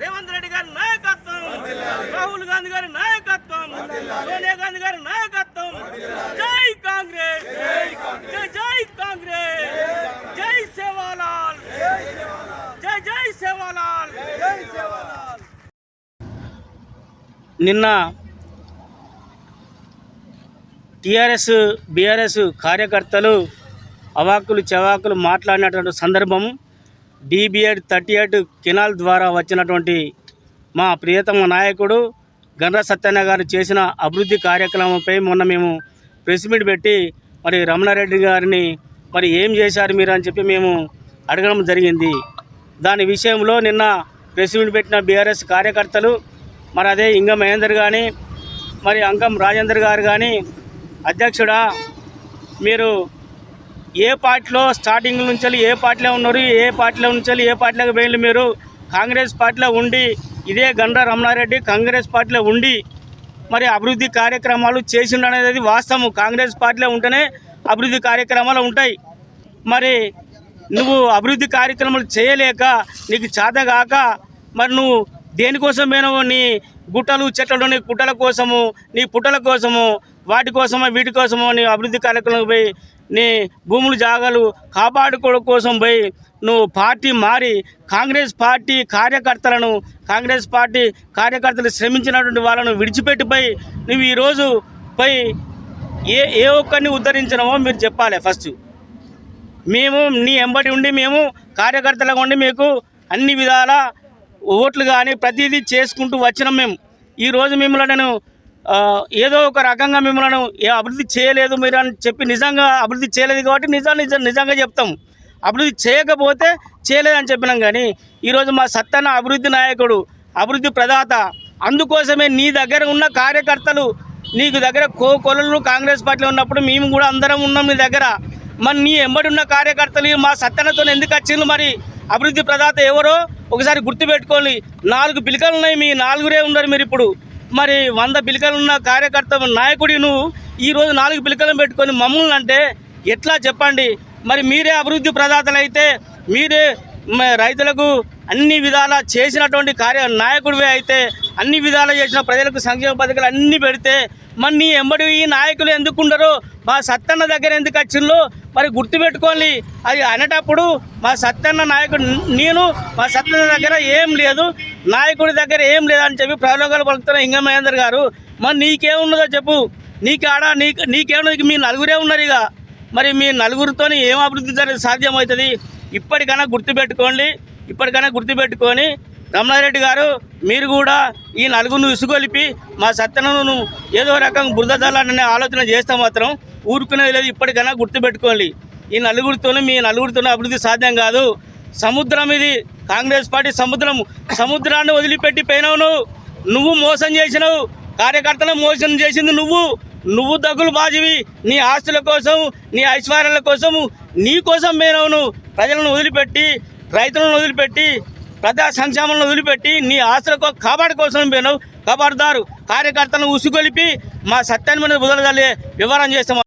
రేవంత్ రెడ్డి గారి నాయకత్వం. రాహుల్ గాంధీ గారి నాయకత్వం. సోనియా గాంధీ గారి నాయకత్వం. జై కాంగ్రెస్. జై జై కాంగ్రెస్. జై సేవాలాల్. జై జై సేవాలాల్. నిన్న టీఆర్ఎస్ బీఆర్ఎస్ కార్యకర్తలు అవాకులు చవాకులు మాట్లాడినటువంటి సందర్భం డిబిఎడ్ థర్టీ ఎయిట్ కెనాల్ ద్వారా వచ్చినటువంటి మా ప్రియతమ నాయకుడు గండ్ర సత్యన్న గారు చేసిన అభివృద్ధి కార్యక్రమంపై మొన్న మేము ప్రెస్ మీట్ పెట్టి మరి రమణారెడ్డి గారిని మరి ఏం చేశారు మీరు అని చెప్పి మేము అడగడం జరిగింది. దాని విషయంలో నిన్న ప్రెస్ మీట్ పెట్టిన బీఆర్ఎస్ కార్యకర్తలు మరి అదే ఇంగ మహేందర్ కానీ మరి అంకం రాజేందర్ గారు కానీ అధ్యక్షుడా మీరు ఏ పార్టీలో స్టార్టింగ్ నుంచి ఏ పార్టీలో ఉన్నారు ఏ పార్టీలో నుంచి ఏ పార్టీలోకి పోయిండ్రు మీరు? కాంగ్రెస్ పార్టీలో ఉండి ఇదే గండ్ర రమణారెడ్డి కాంగ్రెస్ పార్టీలో ఉండి మరి అభివృద్ధి కార్యక్రమాలు చేసిండనేది వాస్తవం కాంగ్రెస్ పార్టీలో ఉంటేనే అభివృద్ధి కార్యక్రమాలు ఉంటాయి. మరి నువ్వు అభివృద్ధి కార్యక్రమాలు చేయలేక నీకు చేతగాక మరి నువ్వు దేనికోసం దేనికోసమేనో నీ గుట్టలు చెట్లను నీ గుట్టల కోసము నీ పుట్టల కోసము వాటి కోసమో వీటి కోసమో నీ అభివృద్ధి కార్యక్రమం పోయి నీ భూములు జాగాలు కాపాడుకోవడం కోసం పోయి నువ్వు పార్టీ మారి కాంగ్రెస్ పార్టీ కార్యకర్తలను కాంగ్రెస్ పార్టీ కార్యకర్తలు శ్రమించినటువంటి వాళ్ళను విడిచిపెట్టిపోయి నువ్వు ఈరోజు పోయి ఏ ఏ ఒక్కరిని ఉద్ధరించినామో మీరు చెప్పాలి ఫస్ట్. మేము నీ ఎంబడి ఉండి మేము కార్యకర్తలుగా ఉండి మీకు అన్ని విధాల ఓట్లు కానీ ప్రతిదీ చేసుకుంటూ వచ్చినాం మేము. ఈరోజు మిమ్మల్ని నేను ఏదో ఒక రకంగా మిమ్మల్ని అభివృద్ధి చేయలేదు మీరు అని చెప్పి నిజంగా అభివృద్ధి చేయలేదు కాబట్టి నిజం నిజం నిజంగా చెప్తాం. అభివృద్ధి చేయకపోతే చేయలేదని చెప్పినాం కానీ ఈరోజు మా సత్తన్న అభివృద్ధి నాయకుడు అభివృద్ధి ప్రదాత అందుకోసమే నీ దగ్గర ఉన్న కార్యకర్తలు నీకు దగ్గర కో కొలలు కాంగ్రెస్ పార్టీలో ఉన్నప్పుడు మేము కూడా అందరం ఉన్నాం నీ దగ్గర. మరి నీ ఎంబడి ఉన్న కార్యకర్తలు మా సత్తనతో ఎందుకు వచ్చిండ్రు మరి? అభివృద్ధి ప్రదాత ఎవరో ఒకసారి గుర్తుపెట్టుకోండి నాలుగు పిలికలు ఉన్నాయి మీ నాలుగురే ఉన్నారు మీరు ఇప్పుడు. మరి వంద పిలికలు ఉన్న కార్యకర్త నాయకుడి నువ్వు ఈరోజు నాలుగు పిలికలను పెట్టుకొని మమ్మల్ని అంటే ఎట్లా చెప్పండి? మరి మీరే అభివృద్ధి ప్రదాతలు అయితే మీరే రైతులకు అన్ని విధాలా చేసినటువంటి కార్య నాయకుడివే అయితే అన్ని విధాలా చేసిన ప్రజలకు సంక్షేమ పథకాలు అన్నీ పెడితే మరి నీ ఎంబడి ఈ నాయకులు ఎందుకు ఉండరు? మా సత్తన్న దగ్గర ఎందుకు వచ్చిందో మరి గుర్తుపెట్టుకోండి అది అనేటప్పుడు మా సత్తన్న నాయకుడు నేను మా సత్తన్న దగ్గర ఏం లేదు నాయకుడి దగ్గర ఏం లేదని చెప్పి ప్రలోగాలు పలుకుతున్న ఇంగ మహేందర్ గారు మరి నీకేమున్నదో చెప్పు. నీకాడ నీకు నీకేమున్నది? మీ నలుగురే ఉన్నారు ఇక మరి మీ నలుగురితోని ఏం అభివృద్ధి జరిగి సాధ్యమవుతుంది? ఇప్పటికైనా గుర్తుపెట్టుకోండి. ఇప్పటికైనా గుర్తుపెట్టుకొని రమణారెడ్డి గారు మీరు కూడా ఈ నలుగురిని ఇసుగొలిపి మా సత్యనను ఏదో రకం బురద ఆలోచన చేస్తే మాత్రం ఊరుకునేది లేదు ఇప్పటికైనా గుర్తుపెట్టుకోండి. ఈ నలుగురితోనే మీ నలుగురితోనే అభివృద్ధి సాధ్యం కాదు. సముద్రం ఇది కాంగ్రెస్ పార్టీ సముద్రం. సముద్రాన్ని వదిలిపెట్టి పోయినావు నువ్వు. నువ్వు మోసం చేసినావు. కార్యకర్తలను మోసం చేసింది నువ్వు. నువ్వు దగ్గులు బాజివి. నీ ఆస్తుల కోసం నీ ఐశ్వర్యాల కోసము నీ కోసం పోయినావు నువ్వు. ప్రజలను వదిలిపెట్టి రైతులను వదిలిపెట్టి ప్రజా సంక్షేమాలను వదిలిపెట్టి నీ ఆస్తులకు కాపాడు కోసం పోయినావు కాపాడుతారు. కార్యకర్తలను ఉసుగొలిపి మా సత్యాన్ని మీద బుదలదలే వివరం చేస్తాం.